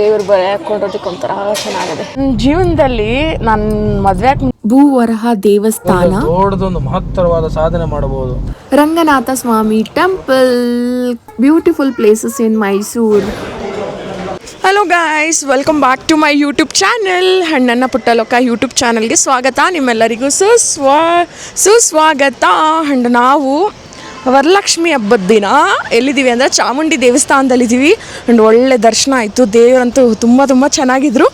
ದೇವ್ರ ಬಳೆ ಹಾಕೊಂಡಿರೋದಕ್ಕೆ ಒಂಥರ ಚೆನ್ನಾಗಿದೆ. ನನ್ನ ಜೀವನದಲ್ಲಿ ನನ್ನ ಮದ್ವೆ ಭೂವರಹ ದೇವಸ್ಥಾನ. ದೊಡ್ಡದೊಂದು ಮಹತ್ತರವಾದ ಸಾಧನೆ ಮಾಡಬಹುದು. Ranganatha Swami temple beautiful places in Mysuru hello guys welcome back to my YouTube channel ಹಣ್ಣನ್ನ ಪುಟ್ಟಲೋಕ ಯೂಟ್ಯೂಬ್ ಚಾನಲ್ಗೆ ಸ್ವಾಗತ. ನಿಮ್ಮೆಲ್ಲರಿಗೂ ಸುಸ್ವಾ ಸುಸ್ವಾಗತ. ಹಣ್ಣು ನಾವು ವರಲಕ್ಷ್ಮಿ ಹಬ್ಬದ ದಿನ. ಎಲ್ಲಿದ್ದೀವಿ ಅಂದರೆ ಚಾಮುಂಡಿ ದೇವಸ್ಥಾನದಲ್ಲಿದ್ದೀವಿ. ಆ್ಯಂಡ್ ಒಳ್ಳೆ ದರ್ಶನ ಆಯಿತು. ದೇವರಂತೂ ತುಂಬ ತುಂಬ ಚೆನ್ನಾಗಿದ್ರು.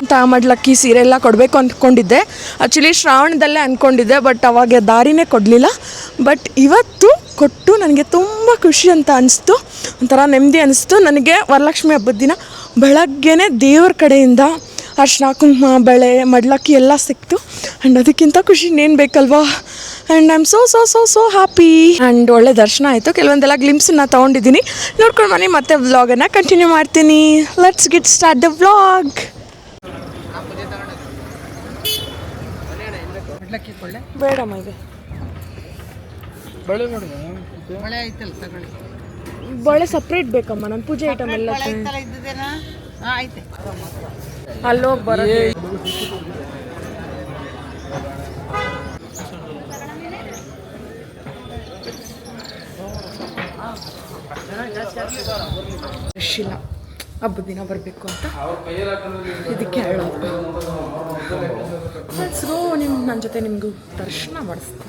ಅಂತ ಮಡ್ಲಕ್ಕಿ ಸೀರೆ ಎಲ್ಲ ಕೊಡಬೇಕು ಅಂದ್ಕೊಂಡಿದ್ದೆ ಆ್ಯಕ್ಚುಲಿ ಶ್ರಾವಣದಲ್ಲೇ ಅಂದ್ಕೊಂಡಿದ್ದೆ ಬಟ್ ಅವಾಗ ದಾರಿನೇ ಕೊಡಲಿಲ್ಲ. ಬಟ್ ಇವತ್ತು ಕೊಟ್ಟು ನನಗೆ ತುಂಬ ಖುಷಿ ಅಂತ ಅನಿಸ್ತು. ಒಂಥರ ನೆಮ್ಮದಿ ಅನಿಸ್ತು. ನನಗೆ ವರಲಕ್ಷ್ಮಿ ಹಬ್ಬದ ದಿನ ಬೆಳಗ್ಗೆನೇ ದೇವ್ರ ಕಡೆಯಿಂದ ಅರ್ಶಿನ ಕುಂಕುಮ ಬಳೆ ಮಡ್ಲಕ್ಕಿ ಎಲ್ಲ ಸಿಕ್ತು. ಆ್ಯಂಡ್ ಅದಕ್ಕಿಂತ ಖುಷಿ ಇನ್ನೇನು ಬೇಕಲ್ವಾ? And I am so so so so happy and ಒಳ್ಳೆ ದರ್ಶನ ಆಯಿತು. ಕೆಲವೊಂದೆಲ್ಲ ಗ್ಲಿಮ್ಸನ್ನ ತೊಗೊಂಡಿದ್ದೀನಿ. ನೋಡ್ಕೊಂಡು ಬನ್ನಿ ಮತ್ತೆ ವ್ಲಾಗನ್ನು ಕಂಟಿನ್ಯೂ ಮಾಡ್ತೀನಿ. Let's get start the vlog ಬೇಡಮ್ಮ ಇದೆ. ಬಳೆ ಸಪ್ರೇಟ್ ಬೇಕಮ್ಮ. ನನ್ನ ಪೂಜೆ ಐಟಮ್ ಎಲ್ಲ ಅಲ್ಲೋಗಿ ಬರೋದು ರಶ್ ಇಲ್ಲ ಹಬ್ಬದ ದಿನ ಬರಬೇಕು ಅಂತ ಇದಕ್ಕೆ ಹೇಳೋದು. ಸೊ ನಿಮ್ಮ ನನ್ನ ಜೊತೆ ನಿಮಗೂ ದರ್ಶನ ಮಾಡಿಸ್ತೀನಿ.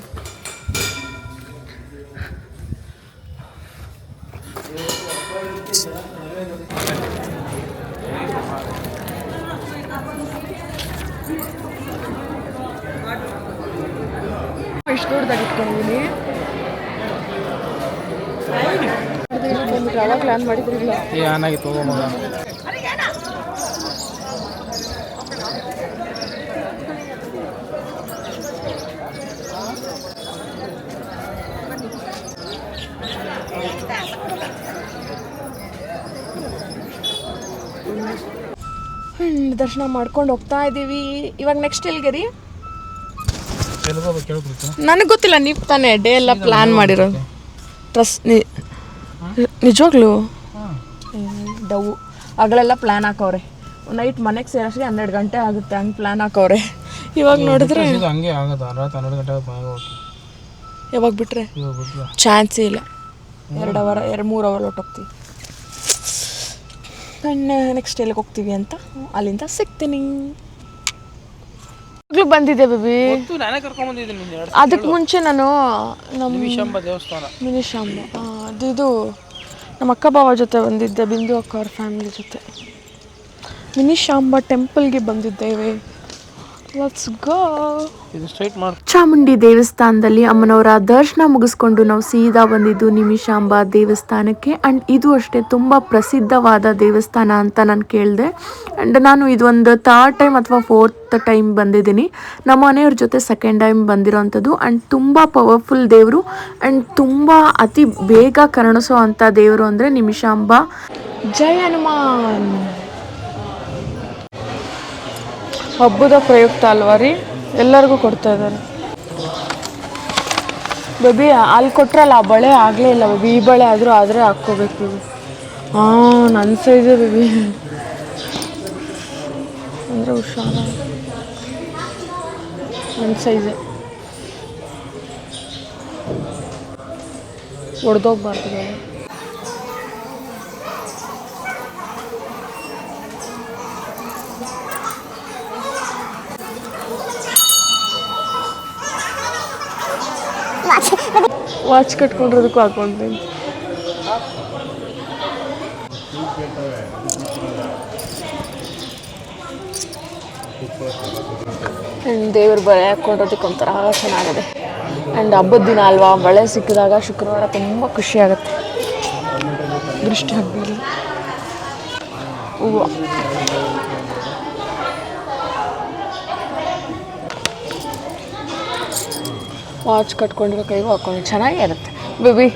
ಯಾವಾಗ ಪ್ಲಾನ್ ಮಾಡಿದ್ರಿಲ್ಲ ಏ ಆನಾಗಿ ತಗೊಂಬೋದ ಹ್ಮ್, ದರ್ಶನ ಮಾಡ್ಕೊಂಡು ಹೋಗ್ತಾ ಇದ್ದೀವಿ ಇವಾಗ ನೆಕ್ಸ್ಟ್ ಎಲ್ಲಿಗೆ ರೀ ನನಗೆ ಗೊತ್ತಿಲ್ಲ ನೀವು ತಾನೇ ಡೇ ಎಲ್ಲ ಪ್ಲ್ಯಾನ್ ಮಾಡಿರೋದು. ಟ್ರಸ್ ನಿಜವಾಗ್ಲು? ಡವ್ ಆಗಲೆಲ್ಲ ಪ್ಲ್ಯಾನ್ ಹಾಕವ್ರೆ. ನೈಟ್ ಮನೆಗೆ ಸೇರೋಷ್ಟಿಗೆ ಹನ್ನೆರಡು ಗಂಟೆ ಆಗುತ್ತೆ ಹಂಗೆ ಪ್ಲ್ಯಾನ್ ಹಾಕೋರೆ ಇವಾಗ ನೋಡಿದ್ರೆ ಹಂಗೆ ಆಗದ ರಾತ್ರಿ ಹನ್ನೆರಡು ಗಂಟೆ ಯಾವಾಗ ಬಿಟ್ರೆ ಚಾನ್ಸ್ ಬಿಟ್ರೆ. ಚಾನ್ಸೇ ಇಲ್ಲ. ಎರಡು ಅವರ್ ಎರಡು ಮೂರು ಅವರ್ ಹೊಟ್ಟೋಗ್ತೀವಿ ಆ್ಯಂಡ್ ನೆಕ್ಸ್ಟ್ ಎಲ್ಲಿಗೆ ಹೋಗ್ತೀವಿ ಅಂತ ಅಲ್ಲಿಂದ ಸಿಗ್ತೀನಿ. ಇವಾಗ್ಲೂ ಬಂದಿದೆ ಬೇಬಿ. ಗೊತ್ತು ನಾನೇ ಕರ್ಕೊಂಡ್ ಬಂದಿದ್ದೀನಿ ನಿನ್ನ ಎರಡು ಅದಕ್ಕೆ ಮುಂಚೆ ನಾನು ನಮ್ಮ ನಿಮಿಷಂಬ ದೇವಸ್ಥಾನ. ಮಿನಿಶಾಂಬ. ಆ, ಅದು ಇದು ನಮ್ಮ ಅಕ್ಕ ಬಾವ ಜೊತೆ ಬಂದಿದ್ದೆ ಬಿಂದು ಅಕ್ಕ ಅವ್ರ ಫ್ಯಾಮಿಲಿ ಜೊತೆ. ಮಿನಿಶಾಂಬ ಟೆಂಪಲ್ಗೆ ಬಂದಿದ್ದೇವೆ. ಲೆಟ್ಸ್ ಗೋ ಇದು ಸ್ಟ್ರೈಟ್ ಮಾಡಿ. ಚಾಮುಂಡಿ ದೇವಸ್ಥಾನದಲ್ಲಿ ಅಮ್ಮನವರ ದರ್ಶನ ಮುಗಿಸ್ಕೊಂಡು ನಾವು ಸೀದಾ ಬಂದಿದ್ದು ನಿಮಿಷಾಂಬ ದೇವಸ್ಥಾನಕ್ಕೆ. ಅಂಡ್ ಇದು ಅಷ್ಟೇ ತುಂಬಾ ಪ್ರಸಿದ್ಧವಾದ ದೇವಸ್ಥಾನ ಅಂತ ನಾನು ಕೇಳಿದೆ. ಅಂಡ್ ನಾನು ಇದೊಂದು ಒಂದು ಥರ್ಡ್ ಟೈಮ್ ಅಥವಾ ಫೋರ್ತ್ ಟೈಮ್ ಬಂದಿದ್ದೀನಿ. ನಮ್ಮ ಮನೆಯವ್ರ ಜೊತೆ ಸೆಕೆಂಡ್ ಟೈಮ್ ಬಂದಿರೋವಂಥದ್ದು ಆ್ಯಂಡ್ ತುಂಬ ಪವರ್ಫುಲ್ ದೇವರು. ಆ್ಯಂಡ್ ತುಂಬ ಅತಿ ಬೇಗ ಕರುಣಿಸೋ ಅಂಥ ದೇವರು ಅಂದರೆ ನಿಮಿಷಾಂಬ. ಜೈ ಹನುಮಾನ್. ಹಬ್ಬದ ಪ್ರಯುಕ್ತ ಅಲ್ವಾ ರೀ? ಎಲ್ಲರಿಗೂ ಕೊಡ್ತಾ ಇದ್ದಾರೆ. ಬೇಬಿ ಅಲ್ಲಿ ಕೊಟ್ರಲ್ಲ, ಆ ಬಳೆ ಆಗಲೇ ಇಲ್ಲ ಬೇಬಿ ಈ ಬಳೆ ಆದರೂ ಆದರೆ ಹಾಕ್ಕೋಬೇಕು ಹಾಂ ನನ್ನ ಸೈಜೇ ಬೇಬಿ ಅಂದರೆ ಹುಷಾರ. ನನ್ನ ಸೈಜೇ ಒಡೆದೋಗ್ಬಾರ್ದು ವಾಚ್ ಕಟ್ಕೊಂಡಿರೋದಕ್ಕೂ ಹಾಕೊಂತೀನಿ ದೇವ್ರು ಬಳೆ ಹಾಕೊಂಡಿರೋದಕ್ಕೆ ಒಂಥರ ಚೆನ್ನಾಗಿದೆ. ಆ್ಯಂಡ್ ಹಬ್ಬದ ದಿನ ಅಲ್ವಾ ಬಳೆ ಸಿಕ್ಕಿದಾಗ ಶುಕ್ರವಾರ ತುಂಬ ಖುಷಿ ಆಗುತ್ತೆ. ದೃಷ್ಟಿ ಹಬ್ಬ ಹೂವು. ವಾಚ್ ಕಟ್ಕೊಂಡಿರೋ ಕೈಗೂ ಹಾಕೊಂಡು ಚೆನ್ನಾಗೇ ಇರುತ್ತೆ ಬೇಬಿ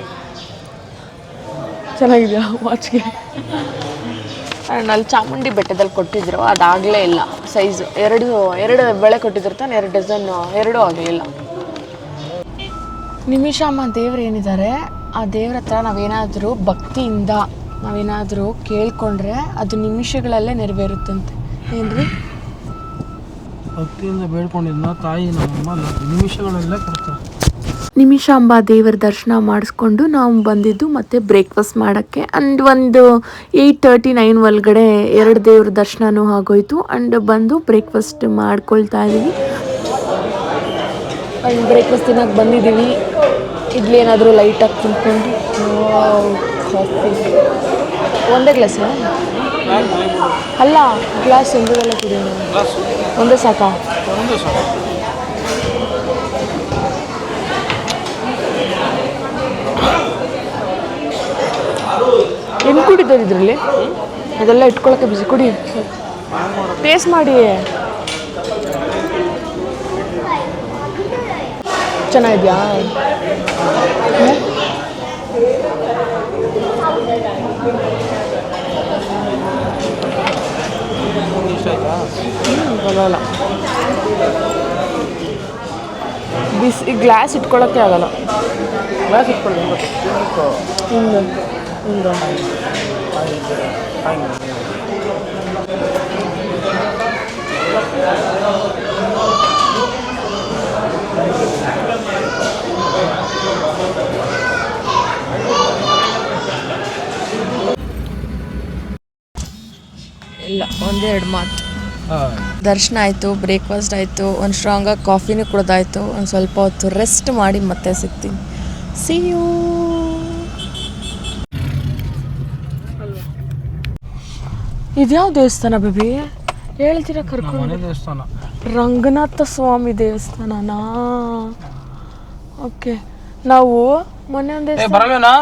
ಚೆನ್ನಾಗಿದೆಯಾ ವಾಚ್ಗೆ ಆ್ಯಂಡ್ ಅಲ್ಲಿ ಚಾಮುಂಡಿ ಬೆಟ್ಟದಲ್ಲಿ ಕೊಟ್ಟಿದ್ರು, ಅದಾಗಲೇ ಇಲ್ಲ. ಸೈಜು ಎರಡು ಎರಡು ಬೆಳೆ ಕೊಟ್ಟಿದ್ರು ತಾನೆ, ಎರಡು ಡಜನ್ ಎರಡೂ ಆಗಲಿಲ್ಲ. ನಿಮಿಷಮ್ಮ ದೇವ್ರು ಏನಿದ್ದಾರೆ, ಆ ದೇವ್ರ ಹತ್ರ ನಾವೇನಾದರೂ ಭಕ್ತಿಯಿಂದ, ನಾವೇನಾದರೂ ಕೇಳ್ಕೊಂಡ್ರೆ ಅದು ನಿಮಿಷಗಳಲ್ಲೇ ನೆರವೇರುತ್ತಂತೆ. ಏನ್ರಿ? ಭಕ್ತಿಯಿಂದ ಬೇಡ್ಕೊಂಡಿದ್ನ ತಾಯಿ ನಮ್ಮಮ್ಮ, ನಿಮಿಷಗಳಲ್ಲೇ ಕೊಡ್ತಾರೆ. ನಿಮಿಷಾಂಬ ದೇವರ ದರ್ಶನ ಮಾಡಿಸ್ಕೊಂಡು ನಾವು ಬಂದಿದ್ದು ಮತ್ತೆ ಬ್ರೇಕ್ಫಾಸ್ಟ್ ಮಾಡೋಕ್ಕೆ. ಆ್ಯಂಡ್ ಒಂದು ಏಯ್ಟ್ ತರ್ಟಿ ನೈನ್ ಒಳಗಡೆ ಎರಡು ದೇವ್ರ ದರ್ಶನವೂ ಆಗೋಯ್ತು. ಆ್ಯಂಡ್ ಬಂದು ಬ್ರೇಕ್ಫಾಸ್ಟ್ ಮಾಡ್ಕೊಳ್ತಾ ಇದ್ದೀವಿ. ಬ್ರೇಕ್ಫಾಸ್ಟ್ ತಿನ್ನಕ್ಕೆ ಬಂದಿದ್ದೀವಿ. ಇಡ್ಲಿ ಏನಾದರೂ ಲೈಟಾಗಿ ತಿನ್ಕೊಂಡು. ಕಾಫಿ ಒಂದೇ ಗ್ಲಾಸ್ ಅಲ್ಲ ಗ್ಲಾಸ್ ಒಂದು ಕುಡಿಯೋಣ. ಒಂದೇ ಸಾಕಾ? ಇದರಲ್ಲಿ? ಅದೆಲ್ಲ ಇಟ್ಕೊಳಕ್ಕೆ ಬಿಸಿ ಕುಡಿ. ಟೇಸ್ಟ್ ಮಾಡಿ. ಚೆನ್ನಾಗಿದ್ಯಾ? ಆಯ್ತಾ ಬಿಸಿ ಗ್ಲಾಸ್ ಇಟ್ಕೊಳಕ್ಕೆ ಆಗಲ್ಲ. ಗ್ಲಾಸ್ ಇಟ್ಕೊಳ್ಳಿ ಇಲ್ಲ ಒಂದೆರಡು ಮಾತು. ದರ್ಶನ ಆಯಿತು ಬ್ರೇಕ್ಫಾಸ್ಟ್ ಆಯಿತು ಒಂದು ಸ್ಟ್ರಾಂಗಾಗಿ ಕಾಫಿನೂ ಕುಡ್ದಾಯ್ತು ಒಂದು ಸ್ವಲ್ಪ ಹೊತ್ತು ರೆಸ್ಟ್ ಮಾಡಿ ಮತ್ತೆ ಸಿಗ್ತೀನಿ. ಸಿ ಯು ಇದ್ಯಾವ ದೇವಸ್ಥಾನ ಬೇಬಿ? ಹೇಳ್ತೀರಾ ಕರ್ಕೊಂಡು? ಮನೆ ದೇವಸ್ಥಾನ. ರಂಗನಾಥ ಸ್ವಾಮಿ ದೇವಸ್ಥಾನನಾ? ಓಕೆ ನಾವು ಮೊನ್ನೆ ಒಂದು ಬರಲ್ವೇನಾ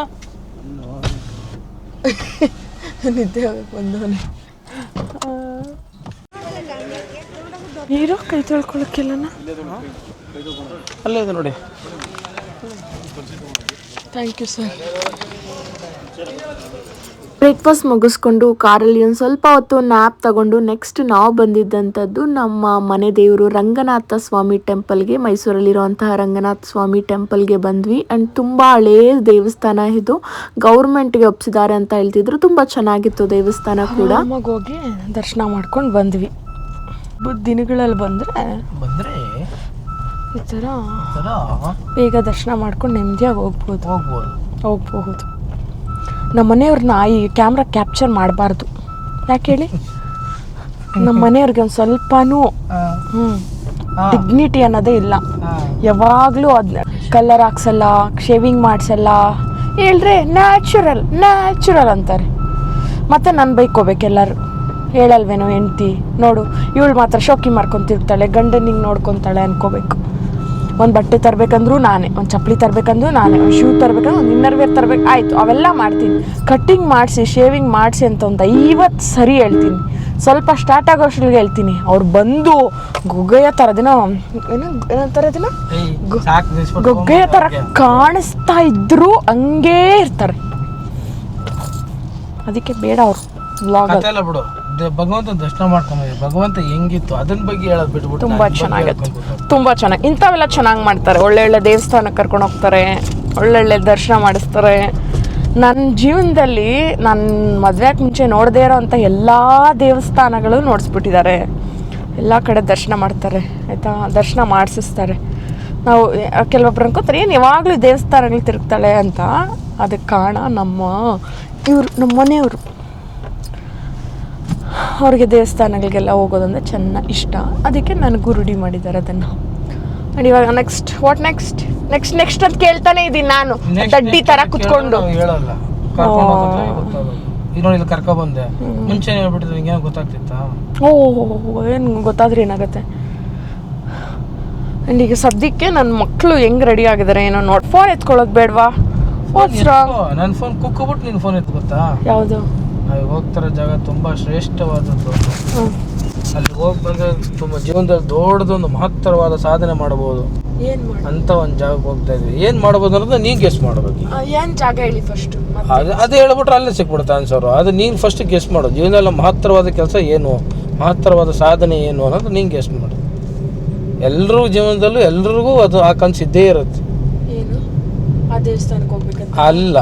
ನಿದ್ದೆ ಬಂದವನೆ. ನೀರು ಕೈ ತೊಳ್ಕೊಳಕ್ಕಿಲ್ಲನ? ಅಲ್ಲೇ ಇದೆ ನೋಡಿ. ಥ್ಯಾಂಕ್ ಯು ಸರ್ ಬ್ರೇಕ್ಫಾಸ್ಟ್ ಮುಗಿಸ್ಕೊಂಡು ಕಾರಲ್ಲಿ ಒಂದು ಸ್ವಲ್ಪ ಹೊತ್ತು ನ್ಯಾಪ್ ತಗೊಂಡು ನೆಕ್ಸ್ಟ್ ನಾವು ಬಂದಿದ್ದಂಥದ್ದು ನಮ್ಮ ಮನೆ ದೇವರು ರಂಗನಾಥ ಸ್ವಾಮಿ ಟೆಂಪಲ್ಗೆ. ಮೈಸೂರಲ್ಲಿರುವಂತಹ ರಂಗನಾಥ ಸ್ವಾಮಿ ಟೆಂಪಲ್ಗೆ ಬಂದ್ವಿ. ಆ್ಯಂಡ್ ತುಂಬ ಹಳೇ ದೇವಸ್ಥಾನ ಇದು. ಗೌರ್ಮೆಂಟ್ಗೆ ಒಪ್ಸಿದ್ದಾರೆ ಅಂತ ಹೇಳ್ತಿದ್ರು. ತುಂಬ ಚೆನ್ನಾಗಿತ್ತು ದೇವಸ್ಥಾನ ಕೂಡ. ಹೋಗಿ ದರ್ಶನ ಮಾಡ್ಕೊಂಡು ಬಂದ್ವಿ. ದಿನಗಳಲ್ಲಿ ಬಂದರೆ ಬಂದರೆ ಈ ಥರ ಥರ ಬೇಗ ದರ್ಶನ ಮಾಡ್ಕೊಂಡು ನೆಮ್ಮದಿಯಾಗಿ ಹೋಗ್ಬೋದು. ಹೋಗ್ಬೋದು. ಹೋಗ್ಬಹುದು ನಮ್ಮ ಮನೆಯವ್ರನ್ನ ಈ ಕ್ಯಾಮ್ರಾ ಕ್ಯಾಪ್ಚರ್ ಮಾಡಬಾರ್ದು. ಯಾಕೆ ಹೇಳಿ? ನಮ್ಮ ಮನೆಯವ್ರಿಗೆ ಒಂದು ಸ್ವಲ್ಪನೂ ಹ್ಞೂ ಡಿಗ್ನಿಟಿ ಅನ್ನೋದೇ ಇಲ್ಲ. ಯಾವಾಗಲೂ ಅದನ್ನ ಕಲರ್ ಹಾಕ್ಸಲ್ಲ ಶೇವಿಂಗ್ ಮಾಡಿಸಲ್ಲ. ಹೇಳ್ರೆ ನ್ಯಾಚುರಲ್ ನ್ಯಾಚುರಲ್ ಅಂತಾರೆ. ಮತ್ತೆ ನಾನು ಬೈಕೋಬೇಕು ಎಲ್ಲರೂ. ಹೇಳಲ್ವೇನೋ ಹೆಂಡ್ತಿ ನೋಡು ಇವಳು ಮಾತ್ರ ಶೋಕಿ ಮಾಡ್ಕೊತಿರ್ತಾಳೆ ಗಂಡನಿಗೆ ನೋಡ್ಕೊತಾಳೆ ಅನ್ಕೋಬೇಕು. ಒಂದು ಬಟ್ಟೆ ತರಬೇಕಂದ್ರೂ ನಾನೇ ಒಂದು ಚಪ್ಪಲಿ ತರಬೇಕಂದ್ರೂ ನಾನೇ ಒಂದು ಶೂ ತರಬೇಕಂದ್ರೆ ಒಂದು ಇನ್ನರ್ ವೇರ್ ತರಬೇಕು ಆಯಿತು ಅವೆಲ್ಲ ಮಾಡ್ತೀನಿ. ಕಟ್ಟಿಂಗ್ ಮಾಡಿಸಿ ಶೇವಿಂಗ್ ಮಾಡಿಸಿ ಅಂತ ಒಂದು ಐವತ್ತು ಸರಿ ಹೇಳ್ತೀನಿ. ಸ್ವಲ್ಪ ಸ್ಟಾರ್ಟ್ ಆಗೋಷ್ಟ್ರಿಗೆ ಹೇಳ್ತೀನಿ. ಅವ್ರು ಬಂದು ಗುಗ್ಗೆಯ ಥರದಿನ ಏನು ಏನಂತಾರೆ ಅದನ್ನ ಗೊ- ಸಾಕು ನಿಲ್ಸ್ಬಿಟ್ಟು ಗೊಗ್ಗೆಯ ಥರ ಕಾಣಿಸ್ತಾ ಇದ್ರು ಹಂಗೇ ಇರ್ತಾರೆ. ಅದಕ್ಕೆ ಬೇಡ ಅವರು ಬ್ಲಾಗ್ ಬಿಡು. ಭಗವಂತ ದರ್ಶನ ಮಾಡ್ಕೊಂಬಂದಿ. ಭಗವಂತ ಹೆಂಗಿತ್ತು? ಅದನ್ನ ಬಗ್ಗೆ ಹೇಳೋದು ಬಿಟ್ಬಿಟ್ಟು ತುಂಬ ನಾನ್ ಬಗ್ಗೆ ಚೆನ್ನಾಗಿತ್ತು. ಹೇಳ್ಕೊಂಡ್ಬಿಟ್ಟು. ತುಂಬ ಚೆನ್ನಾಗಿ ಇಂಥವೆಲ್ಲ ಚೆನ್ನಾಗಿ ಮಾಡ್ತಾರೆ. ಒಳ್ಳೊಳ್ಳೆ ದೇವಸ್ಥಾನಕ್ಕೆ ಕರ್ಕೊಂಡು ಹೋಗ್ತಾರೆ. ಒಳ್ಳೊಳ್ಳೆ ದರ್ಶನ ಮಾಡಿಸ್ತಾರೆ. ನನ್ನ ಜೀವನದಲ್ಲಿ ನನ್ನ ಮದುವೆಗೆ ಮುಂಚೆ ನೋಡದೇ ಇರೋವಂಥ ಎಲ್ಲ ದೇವಸ್ಥಾನಗಳು ನೋಡಿಸ್ಬಿಟ್ಟಿದ್ದಾರೆ. ಎಲ್ಲ ಕಡೆ ದರ್ಶನ ಮಾಡ್ತಾರೆ. ಆಯಿತಾ? ದರ್ಶನ ಮಾಡಿಸಿಸ್ತಾರೆ. ನಾವು ಕೆಲವೊಬ್ರು ಅನ್ಕೋತಾರೆ ಏನು ಯಾವಾಗಲೂ ದೇವಸ್ಥಾನಗಳು ತಿರುಗ್ತಾಳೆ ಅಂತ. ಅದಕ್ಕೆ ಕಾರಣ ನಮ್ಮ ಇವರು ನಮ್ಮ ಮನೆಯವರು. ಅವ್ರಿಗೆ ದೇವಸ್ಥಾನಗಳಿಗೆಲ್ಲ ಹೋಗೋದಂದ್ರೆ ಚೆನ್ನ ಇಷ್ಟ. ಅದಕ್ಕೆ ನನಗೂ ರೂಢಿ ಮಾಡಿದ್ದಾರೆ ಅದನ್ನು. ಅಂಡ್ ಇವಾಗ next what next next next ಅಂತ ಕೇಳ್ತಾನೆ ಇದ್ದೀನಿ ನಾನು. ದಡ್ಡಿ ಥರ ಕುತ್ಕೊಂಡು. ಹೇಳಲ್ಲ. ಇಲ್ಲಿ ಕರ್ಕೊ ಬಂದೆ. ಮುಂಚೆ ಹೇಳ್ಬಿಟ್ಟಿದ್ರೆ ನಿಂಗೆ ವಾಗ್ತಿತ್ತಾ ಓ ಏನು ಗೊತ್ತಾದ್ರೆ ಏನಾಗುತ್ತೆ. ಆ್ಯಂಡ್ ಈಗ ಸದ್ಯಕ್ಕೆ ನನ್ನ ಮಕ್ಕಳು ಹೆಂಗ್ ರೆಡಿ ಆಗಿದ್ದಾರೆ ಏನೋ ನೋಡ್ ಫೋನ್ ಎತ್ಕೊಳ್ಳೋದು ಬೇಡವಾ? ವಾಟ್ಸ್ ರಾಂಗ್ ನನ್ನ ಫೋನ್ ಕುಕ್ಕೋಬಿಟ್ಟು ನಿನ್ನ ಫೋನ್ ಎತ್ತು ಗೊತ್ತಾ? ಯಾವುದು? ನಾವು ಹೋಗ್ತಿರೋ ಜಾಗ ತುಂಬಾ ಶ್ರೇಷ್ಠವಾದದ್ದು. ಅಲ್ಲಿ ಹೋಗಿ ಬಂದ್ರೆ ತುಂಬಾ ಜೀವನದಲ್ಲಿ ದೊಡ್ಡದೊಂದು ಮಹತ್ತರವಾದ ಸಾಧನೆ ಮಾಡಬಹುದು. ಅಂತ ಒಂದು ಜಾಗಕ್ಕೆ ಹೋಗ್ತಾ ಇದ್ವಿ. ಏನ್ ಮಾಡಬಹುದು ಅನ್ನೋದು ನೀನ್ ಗೆಸ್ ಮಾಡ್ಬೇಕು ಈಗ. ಏನು ಜಾಗ ಹೇಳಿ ಫಸ್ಟು ಅದು ಹೇಳ್ಬಿಟ್ರೆ ಅಲ್ಲೇ ಸಿಕ್ಬಿಡುತ್ತೆ ಆನ್ಸರು ಅದು ನೀನು ಫಸ್ಟ್ ಗೆಸ್ ಮಾಡು. ಜೀವನದಲ್ಲಿ ಮಹತ್ತರವಾದ ಕೆಲಸ ಏನು? ಮಹತ್ತರವಾದ ಸಾಧನೆ ಏನು ಅನ್ನೋದು ನೀನು ಗೆಸ್ ಮಾಡು. ಎಲ್ಲರೂ ಜೀವನದಲ್ಲೂ ಎಲ್ರಿಗೂ ಅದು ಆ ಕನ್ಸು ಇದ್ದೇ ಇರುತ್ತೆ. ಅಲ್ಲ.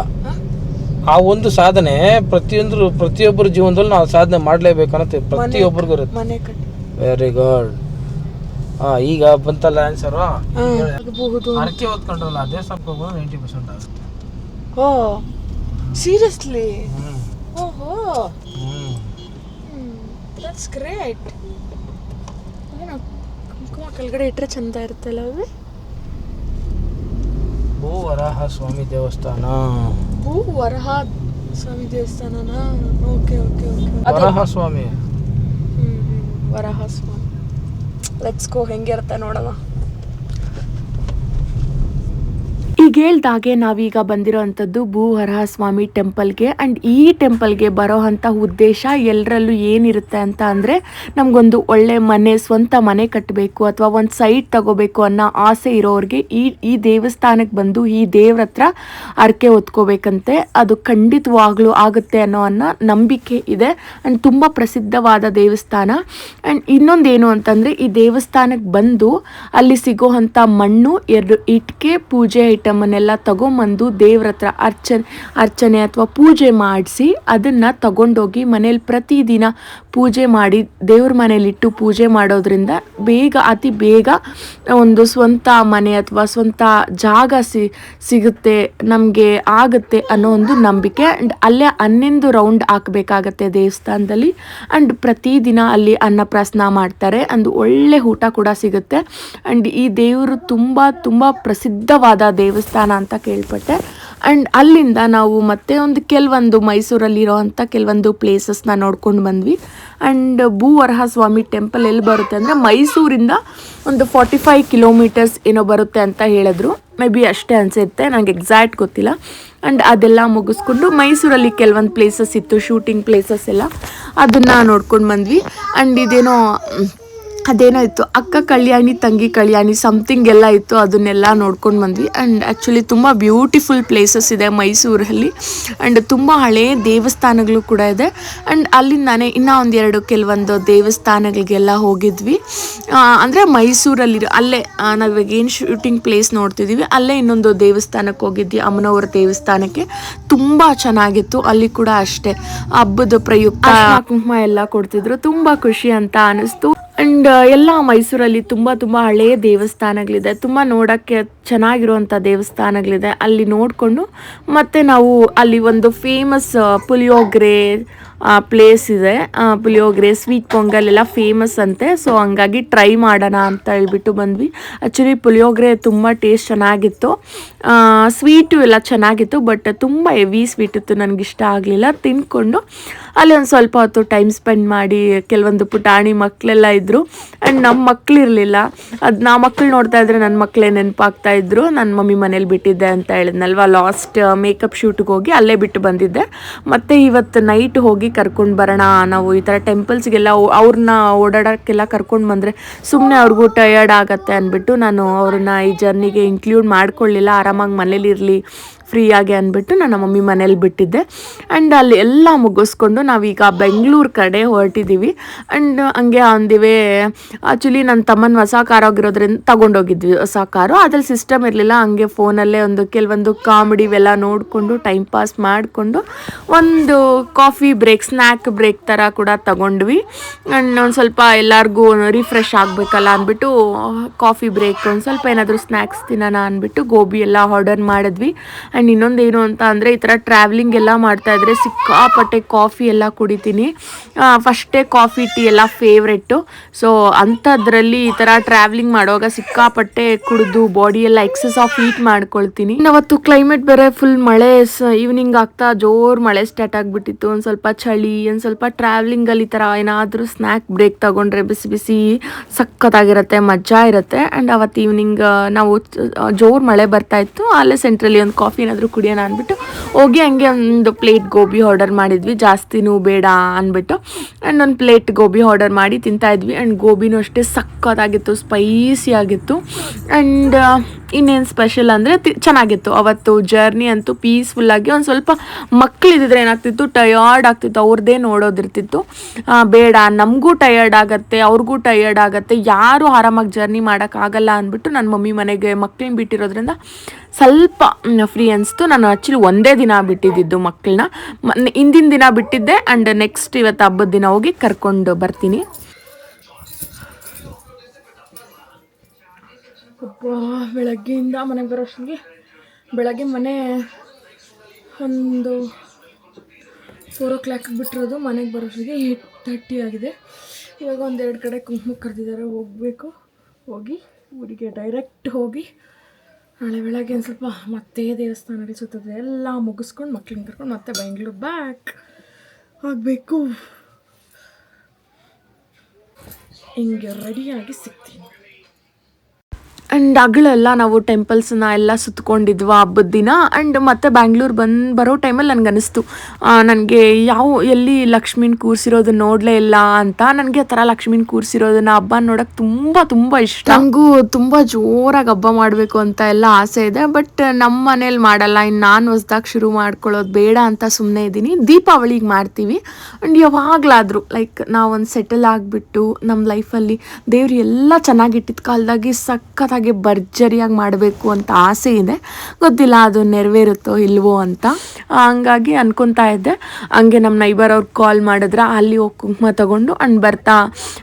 ಆ ಒಂದು ಸಾಧನೆ ಪ್ರತಿಯೊಂದು ಪ್ರತಿಯೊಬ್ಬರ ಜೀವನದಲ್ಲಿ ನಾವು ಸಾಧನೆ ಮಾಡಲೇಬೇಕನ್ನತ್ತೆ ಪ್ರತಿಯೊಬ್ಬರಿಗೂ ಇರುತ್ತೆ. ಮನೆ ಕಟ್ಟಿ. ವೆರಿ ಗುಡ್ ಹಾ ಈಗ ಬಂತಲ್ಲ ಆನ್ಸರ್ ಆಗಬಹುದು ಹರಕೆ ಓದ್ಕೊಂಡ್ರಲ್ಲ ಅದೇ ಸ್ವಲ್ಪ ಹೋಗೋದು ನೈಂಟಿ ಪರ್ಸೆಂಟ್ ಆಗುತ್ತೆ. ಓ ಸೀರಿಯಸ್ಲಿ ಓಹೋ. ದಟ್ಸ್ ಗ್ರೇಟ್ ಏನೋ ಕುಂಕುಮ ಕೆಳಗಡೆ ಇಟ್ಟರೆ ಚಂದ ಇರುತ್ತಲ್ಲ ಅದು? ಭೂ ವರಾಹ ಸ್ವಾಮಿ ದೇವಸ್ಥಾನ. ಹೂ Varaha Swami ದೇವಸ್ಥಾನನಾ? Okay okay okay Varaha Swami. Varaha Swami. Let's go ಹೆಂಗಿರುತ್ತೆ ನೋಡೋಣ. ಈಗ ಹೇಳ್ದಾಗೆ ನಾವೀಗ ಬಂದಿರೋವಂಥದ್ದು ಭೂವರಹ ಸ್ವಾಮಿ ಟೆಂಪಲ್ಗೆ ಆ್ಯಂಡ್ ಈ ಟೆಂಪಲ್ಗೆ ಬರೋ ಅಂಥ ಉದ್ದೇಶ ಎಲ್ಲರಲ್ಲೂ ಏನಿರುತ್ತೆ ಅಂತ ಅಂದರೆ ನಮಗೊಂದು ಒಳ್ಳೆ ಮನೆ, ಸ್ವಂತ ಮನೆ ಕಟ್ಟಬೇಕು ಅಥವಾ ಒಂದು ಸೈಟ್ ತಗೋಬೇಕು ಅನ್ನೋ ಆಸೆ ಇರೋರಿಗೆ ಈ ಈ ದೇವಸ್ಥಾನಕ್ಕೆ ಬಂದು ಈ ದೇವ್ರ ಹತ್ರ ಅರ್ಕೆ ಹೊತ್ಕೋಬೇಕಂತೆ. ಅದು ಖಂಡಿತವಾಗ್ಲೂ ಆಗುತ್ತೆ ಅನ್ನೋ ಅನ್ನೋ ನಂಬಿಕೆ ಇದೆ ಆ್ಯಂಡ್ ತುಂಬ ಪ್ರಸಿದ್ಧವಾದ ದೇವಸ್ಥಾನ. ಆ್ಯಂಡ್ ಇನ್ನೊಂದೇನು ಅಂತಂದರೆ ಈ ದೇವಸ್ಥಾನಕ್ಕೆ ಬಂದು ಅಲ್ಲಿ ಸಿಗೋ ಮಣ್ಣು, ಎರಡು ಇಟ್ಕೆ, ಪೂಜೆ ಐಟಮನ್ನೆಲ್ಲ ತಗೊಂಬಂದು ದೇವ್ರ ಹತ್ರ ಅರ್ಚನೆ ಅರ್ಚನೆ ಅಥವಾ ಪೂಜೆ ಮಾಡಿಸಿ ಅದನ್ನು ತಗೊಂಡೋಗಿ ಮನೇಲಿ ಪ್ರತಿದಿನ ಪೂಜೆ ಮಾಡಿ ದೇವ್ರ ಮನೇಲಿಟ್ಟು ಪೂಜೆ ಮಾಡೋದ್ರಿಂದ ಬೇಗ, ಅತಿ ಬೇಗ ಒಂದು ಸ್ವಂತ ಮನೆ ಅಥವಾ ಸ್ವಂತ ಜಾಗ ಸಿಗುತ್ತೆ, ನಮಗೆ ಆಗುತ್ತೆ ಅನ್ನೋ ಒಂದು ನಂಬಿಕೆ. ಆ್ಯಂಡ್ ಅಲ್ಲೇ ಹನ್ನೊಂದು ರೌಂಡ್ ಹಾಕಬೇಕಾಗತ್ತೆ ದೇವಸ್ಥಾನದಲ್ಲಿ. ಆ್ಯಂಡ್ ಪ್ರತಿದಿನ ಅಲ್ಲಿ ಅನ್ನಪ್ರಾಸನ ಮಾಡ್ತಾರೆ. ಅಂದು ಒಳ್ಳೆ ಊಟ ಕೂಡ ಸಿಗುತ್ತೆ. ಆ್ಯಂಡ್ ಈ ದೇವರು ತುಂಬ ತುಂಬ ಪ್ರಸಿದ್ಧವಾದ ದೇವಸ್ಥಾನ ಅಂತ ಕೇಳ್ಪಟ್ಟೆ. ಆ್ಯಂಡ್ ಅಲ್ಲಿಂದ ನಾವು ಮತ್ತೆ ಒಂದು ಕೆಲವೊಂದು ಮೈಸೂರಲ್ಲಿರೋ ಅಂಥ ಕೆಲವೊಂದು ಪ್ಲೇಸಸ್ನ ನೋಡ್ಕೊಂಡು ಬಂದ್ವಿ. ಆ್ಯಂಡ್ ಭೂವರಹ ಸ್ವಾಮಿ ಟೆಂಪಲ್ ಎಲ್ಲಿ ಬರುತ್ತೆ ಅಂದರೆ ಮೈಸೂರಿಂದ ಒಂದು ಫಾರ್ಟಿ ಫೈವ್ ಕಿಲೋಮೀಟರ್ಸ್ ಏನೋ ಬರುತ್ತೆ ಅಂತ ಹೇಳಿದ್ರು. ಮೇ ಬಿ ಅಷ್ಟೇ ಅನಿಸುತ್ತೆ ನನಗೆ ಎಕ್ಸಾಕ್ಟ್ ಗೊತ್ತಿಲ್ಲ. ಆ್ಯಂಡ್ ಅದೆಲ್ಲ ಮುಗಿಸ್ಕೊಂಡು ಮೈಸೂರಲ್ಲಿ ಕೆಲವೊಂದು ಪ್ಲೇಸಸ್ ಇತ್ತು ಶೂಟಿಂಗ್ ಪ್ಲೇಸಸ್ ಎಲ್ಲ. ಅದನ್ನು ನೋಡ್ಕೊಂಡು ಬಂದ್ವಿ. ಆ್ಯಂಡ್ ಇದೇನೋ ಅದೇನೋ ಇತ್ತು, ಅಕ್ಕ ಕಲ್ಯಾಣಿ, ತಂಗಿ ಕಲ್ಯಾಣಿ ಸಮಥಿಂಗ್ ಎಲ್ಲ ಇತ್ತು, ಅದನ್ನೆಲ್ಲ ನೋಡ್ಕೊಂಡು ಬಂದ್ವಿ. ಆ್ಯಂಡ್ ಆ್ಯಕ್ಚುಲಿ ತುಂಬ ಬ್ಯೂಟಿಫುಲ್ ಪ್ಲೇಸಸ್ ಇದೆ ಮೈಸೂರಲ್ಲಿ. ಆ್ಯಂಡ್ ತುಂಬ ಹಳೆಯ ದೇವಸ್ಥಾನಗಳು ಕೂಡ ಇದೆ. ಆ್ಯಂಡ್ ಅಲ್ಲಿಂದಾನೆ ಇನ್ನೂ ಒಂದೆರಡು ಕೆಲವೊಂದು ದೇವಸ್ಥಾನಗಳಿಗೆಲ್ಲ ಹೋಗಿದ್ವಿ. ಅಂದರೆ ಮೈಸೂರಲ್ಲಿರೋ ಅಲ್ಲೇ ನಾವು ನಾವಿವಾಗ ಏನು ಶೂಟಿಂಗ್ ಪ್ಲೇಸ್ ನೋಡ್ತಿದ್ದೀವಿ ಅಲ್ಲೇ ಇನ್ನೊಂದು ದೇವಸ್ಥಾನಕ್ಕೆ ಹೋಗಿದ್ವಿ, ಅಮ್ಮನವರ ದೇವಸ್ಥಾನಕ್ಕೆ. ತುಂಬ ಚೆನ್ನಾಗಿತ್ತು, ಅಲ್ಲಿ ಕೂಡ ಅಷ್ಟೇ. ಹಬ್ಬದ ಪ್ರಯುಕ್ತ ಕುಂಕುಮ ಎಲ್ಲ ಕೊಡ್ತಿದ್ರು, ತುಂಬ ಖುಷಿ ಅಂತ ಅನಿಸ್ತು. ಅಂಡ್ ಎಲ್ಲ ಮೈಸೂರಲ್ಲಿ ತುಂಬ ತುಂಬ ಹಳೆಯ ದೇವಸ್ಥಾನಗಳಿದೆ. ತುಂಬ ನೋಡೋಕ್ಕೆ ಚೆನ್ನಾಗಿರುವಂಥ ದೇವಸ್ಥಾನಗಳಿದೆ. ಅಲ್ಲಿ ನೋಡಿಕೊಂಡು ಮತ್ತೆ ನಾವು ಅಲ್ಲಿ ಒಂದು ಫೇಮಸ್ ಪುಳಿಯೋಗರೆ ಪ್ಲೇಸ್ ಇದೆ. ಪುಳಿಯೋಗರೆ ಸ್ವೀಟ್ ಪೊಂಗಲ್ ಎಲ್ಲ ಫೇಮಸ್ ಅಂತೆ. ಸೊ ಹಂಗಾಗಿ ಟ್ರೈ ಮಾಡೋಣ ಅಂತ ಹೇಳ್ಬಿಟ್ಟು ಬಂದ್ವಿ. ಆ್ಯಕ್ಚುಲಿ ಪುಳಿಯೋಗರೆ ತುಂಬ ಟೇಸ್ಟ್ ಚೆನ್ನಾಗಿತ್ತು. ಸ್ವೀಟು ಎಲ್ಲ ಚೆನ್ನಾಗಿತ್ತು ಬಟ್ ತುಂಬ ಹೆವಿ ಸ್ವೀಟ್ ಇತ್ತು. ನನಗೆ ಇಷ್ಟ ಆಗಲಿಲ್ಲ. ತಿನ್ಕೊಂಡು ಅಲ್ಲಿ ಒಂದು ಸ್ವಲ್ಪ ಹೊತ್ತು ಟೈಮ್ ಸ್ಪೆಂಡ್ ಮಾಡಿ, ಕೆಲವೊಂದು ಪುಟಾಣಿ ಮಕ್ಕಳೆಲ್ಲ ಇದ್ದರು ಆ್ಯಂಡ್ ನಮ್ಮ ಮಕ್ಕಳು ಇರಲಿಲ್ಲ. ಅದು ನಾ ಮಕ್ಕಳು ನೋಡ್ತಾ ಇದ್ರೆ ನನ್ನ ಮಕ್ಕಳೇ ನೆನಪಾಗ್ತಾ ಇದ್ರು. ನನ್ನ ಮಮ್ಮಿ ಮನೇಲಿ ಬಿಟ್ಟಿದ್ದೆ ಅಂತ ಹೇಳಿದ್ನಲ್ವ ಲಾಸ್ಟ್ ಮೇಕಪ್ ಶೂಟ್ಗೆ ಹೋಗಿ ಅಲ್ಲೇ ಬಿಟ್ಟು ಬಂದಿದ್ದೆ. ಮತ್ತು ಇವತ್ತು ನೈಟ್ ಹೋಗಿ ಕರ್ಕೊಂಡು ಬರೋಣ, ನಾವು ಈ ಥರ ಟೆಂಪಲ್ಸ್ಗೆಲ್ಲ ಅವ್ರನ್ನ ಓಡಾಡೋಕ್ಕೆಲ್ಲ ಕರ್ಕೊಂಡು ಬಂದರೆ ಸುಮ್ಮನೆ ಅವ್ರಿಗೂ ಟಯರ್ಡ್ ಆಗತ್ತೆ ಅಂದ್ಬಿಟ್ಟು ನಾನು ಅವ್ರನ್ನ ಈ ಜರ್ನಿಗೆ ಇನ್ಕ್ಲೂಡ್ ಮಾಡ್ಕೊಳ್ಳಿಲ್ಲ, ಆರಾಮಾಗಿ ಮನೇಲಿ ಇರಲಿ ಫ್ರೀಯಾಗಿ ಅಂದ್ಬಿಟ್ಟು ನಾನು ಮಮ್ಮಿ ಮನೇಲಿ ಬಿಟ್ಟಿದ್ದೆ. ಆ್ಯಂಡ್ ಅಲ್ಲಿ ಎಲ್ಲ ಮುಗಿಸ್ಕೊಂಡು ನಾವೀಗ ಬೆಂಗಳೂರು ಕಡೆ ಹೊರಟಿದ್ದೀವಿ. ಆ್ಯಂಡ್ ಹಂಗೆ ಅಂದಿವೆ ಆ್ಯಕ್ಚುಲಿ ನನ್ನ ತಮ್ಮನ ಹೊಸ ಕಾರ್ ಆಗಿರೋದ್ರಿಂದ ತಗೊಂಡೋಗಿದ್ವಿ ಹೊಸ ಕಾರು ಅದ್ರಲ್ಲಿ ಸಿಸ್ಟಮ್ ಇರಲಿಲ್ಲ, ಹಂಗೆ ಫೋನಲ್ಲೇ ಒಂದು ಕೆಲವೊಂದು ಕಾಮಿಡಿ ಇವೆಲ್ಲ ನೋಡಿಕೊಂಡು ಟೈಮ್ ಪಾಸ್ ಮಾಡಿಕೊಂಡು ಒಂದು ಕಾಫಿ ಬ್ರೇಕ್ ಸ್ನ್ಯಾಕ್ ಬ್ರೇಕ್ ಥರ ಕೂಡ ತಗೊಂಡ್ವಿ. ಆ್ಯಂಡ್ ಒಂದು ಸ್ವಲ್ಪ ಎಲ್ಲರಿಗೂ ರಿಫ್ರೆಶ್ ಆಗಬೇಕಲ್ಲ ಅಂದ್ಬಿಟ್ಟು ಕಾಫಿ ಬ್ರೇಕ್ ಒಂದು ಸ್ವಲ್ಪ ಏನಾದರೂ ಸ್ನ್ಯಾಕ್ಸ್ ತಿನ್ನೋಣ ಅಂದ್ಬಿಟ್ಟು ಗೋಬಿ ಎಲ್ಲ ಆರ್ಡರ್ ಮಾಡಿದ್ವಿ. ಇನ್ನೊಂದೇನು ಅಂತ ಅಂದರೆ ಈ ಥರ ಟ್ರಾವೆಲಿಂಗ್ ಎಲ್ಲ ಮಾಡ್ತಾ ಇದ್ರೆ ಸಿಕ್ಕಾಪಟ್ಟೆ ಕಾಫಿ ಎಲ್ಲ ಕುಡಿತೀನಿ. ಫಸ್ಟೇ ಕಾಫಿ ಟೀ ಎಲ್ಲ ಫೇವ್ರೆಟ್ಟು ಸೊ ಅಂಥದ್ರಲ್ಲಿ ಈ ಥರ ಟ್ರಾವೆಲಿಂಗ್ ಮಾಡುವಾಗ ಸಿಕ್ಕಾಪಟ್ಟೆ ಕುಡಿದು ಬಾಡಿ ಎಲ್ಲ ಎಕ್ಸಸ್ ಆಫ್ ಹೀಟ್ ಮಾಡ್ಕೊಳ್ತೀನಿ. ಅವತ್ತು ಕ್ಲೈಮೇಟ್ ಬೇರೆ ಫುಲ್ ಮಳೆ ಈವ್ನಿಂಗ್ ಆಗ್ತಾ ಜೋರು ಮಳೆ ಸ್ಟಾರ್ಟ್ ಆಗಿಬಿಟ್ಟಿತ್ತು. ಒಂದು ಸ್ವಲ್ಪ ಚಳಿ, ಒಂದು ಸ್ವಲ್ಪ ಟ್ರಾವೆಲಿಂಗಲ್ಲಿ ಈ ಥರ ಏನಾದರೂ ಸ್ನ್ಯಾಕ್ ಬ್ರೇಕ್ ತಗೊಂಡ್ರೆ ಬಿಸಿ ಬಿಸಿ ಸಖತ್ತಾಗಿರುತ್ತೆ ಮಜಾ ಇರುತ್ತೆ. ಆ್ಯಂಡ್ ಅವತ್ತು ಈವ್ನಿಂಗ್ ನಾವು ಜೋರು ಮಳೆ ಬರ್ತಾ ಇತ್ತು. ಅಲ್ಲೇ ಸೆಂಟ್ರಲ್ಲಿ ಒಂದು ಕಾಫಿ ಏನಾದರೂ ಕುಡಿಯೋಣ ಅಂದ್ಬಿಟ್ಟು ಹೋಗಿ ಹಂಗೆ ಒಂದು ಪ್ಲೇಟ್ ಗೋಬಿ ಆರ್ಡರ್ ಮಾಡಿದ್ವಿ. ಜಾಸ್ತಿನೂ ಬೇಡ ಅಂದ್ಬಿಟ್ಟು ಆ್ಯಂಡ್ ಒಂದು ಪ್ಲೇಟ್ ಗೋಬಿ ಆರ್ಡರ್ ಮಾಡಿ ತಿಂತಾಯಿದ್ವಿ ಆ್ಯಂಡ್ ಗೋಬಿನೂ ಅಷ್ಟೇ ಸಕ್ಕತ್ತಾಗಿತ್ತು ಸ್ಪೈಸಿಯಾಗಿತ್ತು ಆ್ಯಂಡ್ ಇನ್ನೇನು ಸ್ಪೆಷಲ್ ಅಂದರೆ ಚೆನ್ನಾಗಿತ್ತು. ಅವತ್ತು ಜರ್ನಿ ಅಂತೂ ಪೀಸ್ಫುಲ್ಲಾಗಿ ಒಂದು ಸ್ವಲ್ಪ ಮಕ್ಕಳಿದ್ರೆ ಏನಾಗ್ತಿತ್ತು ಟಯರ್ಡ್ ಆಗ್ತಿತ್ತು ಅವ್ರದ್ದೇ ನೋಡೋದಿರ್ತಿತ್ತು. ಬೇಡ, ನಮಗೂ ಟಯರ್ಡ್ ಆಗುತ್ತೆ, ಅವ್ರಿಗೂ ಟಯರ್ಡ್ ಆಗುತ್ತೆ, ಯಾರೂ ಆರಾಮಾಗಿ ಜರ್ನಿ ಮಾಡೋಕ್ಕಾಗಲ್ಲ ಅಂದ್ಬಿಟ್ಟು ನನ್ನ ಮಮ್ಮಿ ಮನೆಗೆ ಮಕ್ಕಳನ್ನ ಬಿಟ್ಟಿರೋದ್ರಿಂದ ಸ್ವಲ್ಪ ಫ್ರೀ ಅನಿಸ್ತು. ನಾನು ಆ್ಯಕ್ಚುಲಿ ಒಂದೇ ದಿನ ಬಿಟ್ಟಿದ್ದಿದ್ದು ಮಕ್ಕಳನ್ನ ಹಿಂದಿನ ದಿನ ಬಿಟ್ಟಿದ್ದೆ ಆ್ಯಂಡ್ ನೆಕ್ಸ್ಟ್ ಇವತ್ತು ಹಬ್ಬದ ದಿನ ಹೋಗಿ ಕರ್ಕೊಂಡು ಬರ್ತೀನಿ. ಅಪ್ಪ ಬೆಳಗ್ಗೆಯಿಂದ ಮನೆಗೆ ಬರೋಷ್ಟಿಗೆ ಬೆಳಗ್ಗೆ ಮನೆ ಒಂದು ಫೋರ್ ಓ ಕ್ಲಾಕ್ ಬಿಟ್ಟಿರೋದು, ಮನೆಗೆ ಬರೋಷ್ಟಿಗೆ ಏಟ್ ತರ್ಟಿ ಆಗಿದೆ. ಇವಾಗ ಒಂದೆರಡು ಕಡೆ ಕುಂಕುಮಕ್ಕೆ ಕರೆದಿದ್ದಾರೆ, ಹೋಗಬೇಕು. ಹೋಗಿ ಊರಿಗೆ ಡೈರೆಕ್ಟ್ ಹೋಗಿ ನಾಳೆ ಬೆಳಗ್ಗೆ ಒಂದು ಸ್ವಲ್ಪ ಮತ್ತೆ ದೇವಸ್ಥಾನ ಸುತ್ತದೆ ಎಲ್ಲ ಮುಗಿಸ್ಕೊಂಡು ಮಕ್ಳನ್ನ ಕರ್ಕೊಂಡು ಮತ್ತೆ ಬೆಂಗಳೂರು ಬ್ಯಾಕ್ ಆಗಬೇಕು. ಹಿಂಗೆ ರೆಡಿಯಾಗಿ ಸಿಗ್ತೀನಿ. ಆ್ಯಂಡ್ ಅಗಳೆಲ್ಲ ನಾವು ಟೆಂಪಲ್ಸ್ನ ಎಲ್ಲ ಸುತ್ಕೊಂಡಿದ್ವು ಹಬ್ಬದ ದಿನ. ಆ್ಯಂಡ್ ಮತ್ತೆ ಬ್ಯಾಂಗ್ಳೂರ್ ಬಂದು ಬರೋ ಟೈಮಲ್ಲಿ ನನಗೆ ಅನಿಸ್ತು ನನಗೆ ಯಾವ, ಎಲ್ಲಿ ಲಕ್ಷ್ಮೀನ ಕೂರಿಸಿರೋದು ನೋಡಲೇ ಇಲ್ಲ ಅಂತ. ನನಗೆ ಆ ಥರ ಲಕ್ಷ್ಮೀನ ಕೂರಿಸಿರೋದನ್ನ ಹಬ್ಬ ನೋಡೋಕೆ ತುಂಬ ತುಂಬ ಇಷ್ಟ. ನನಗೂ ತುಂಬ ಜೋರಾಗಿ ಹಬ್ಬ ಮಾಡಬೇಕು ಅಂತ ಎಲ್ಲ ಆಸೆ ಇದೆ. ಬಟ್ ನಮ್ಮ ಮನೇಲಿ ಮಾಡಲ್ಲ. ಇನ್ನು ನಾನು ಹೊಸ್ದಾಗಿ ಶುರು ಮಾಡ್ಕೊಳ್ಳೋದು ಬೇಡ ಅಂತ ಸುಮ್ಮನೆ ಇದ್ದೀನಿ. ದೀಪಾವಳಿಗೆ ಮಾಡ್ತೀವಿ. ಆ್ಯಂಡ್ ಯಾವಾಗಲಾದರೂ ಲೈಕ್ ನಾವೊಂದು ಸೆಟಲ್ ಆಗಿಬಿಟ್ಟು ನಮ್ಮ ಲೈಫಲ್ಲಿ ದೇವ್ರು ಎಲ್ಲ ಚೆನ್ನಾಗಿಟ್ಟಿದ್ದ ಕಾಲದಾಗಿ ಸಖತ್ತಾಗಿ ಭರ್ಜರಿಯಾಗಿ ಮಾಡಬೇಕು ಅಂತ ಆಸೆ ಇದೆ. ಗೊತ್ತಿಲ್ಲ ಅದು ನೆರವೇರುತ್ತೋ ಇಲ್ವೋ ಅಂತ. ಹಂಗಾಗಿ ಅಂದ್ಕೊತಾ ಇದ್ದೆ. ಹಂಗೆ ನಮ್ಮ ನೈಬರ್ ಅವ್ರು ಕಾಲ್ ಮಾಡಿದ್ರೆ, ಅಲ್ಲಿ ಹೋಗಿ ಕುಂಕುಮ ತಗೊಂಡು ಅಂಡ್ ಬರ್ತಾ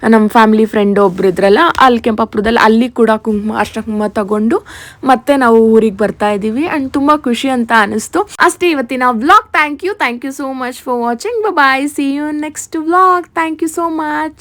ನಮ್ಮ ಫ್ಯಾಮಿಲಿ ಫ್ರೆಂಡ್ ಒಬ್ರು ಇದ್ರಲ್ಲ, ಅಲ್ಲಿ ಕೆಂಪಾಪುರದಲ್ಲಿ ಅಲ್ಲಿ ಕೂಡ ಕುಂಕುಮ, ಅಷ್ಟ ಕುಂಕುಮ ತಗೊಂಡು ಮತ್ತೆ ನಾವು ಊರಿಗೆ ಬರ್ತಾ ಇದ್ದೀವಿ. ಅಂಡ್ ತುಂಬ ಖುಷಿ ಅಂತ ಅನಿಸ್ತು. ಅಷ್ಟೇ ಇವತ್ತಿನ vlog thank you thank you so much for watching bye see you next vlog thank you so much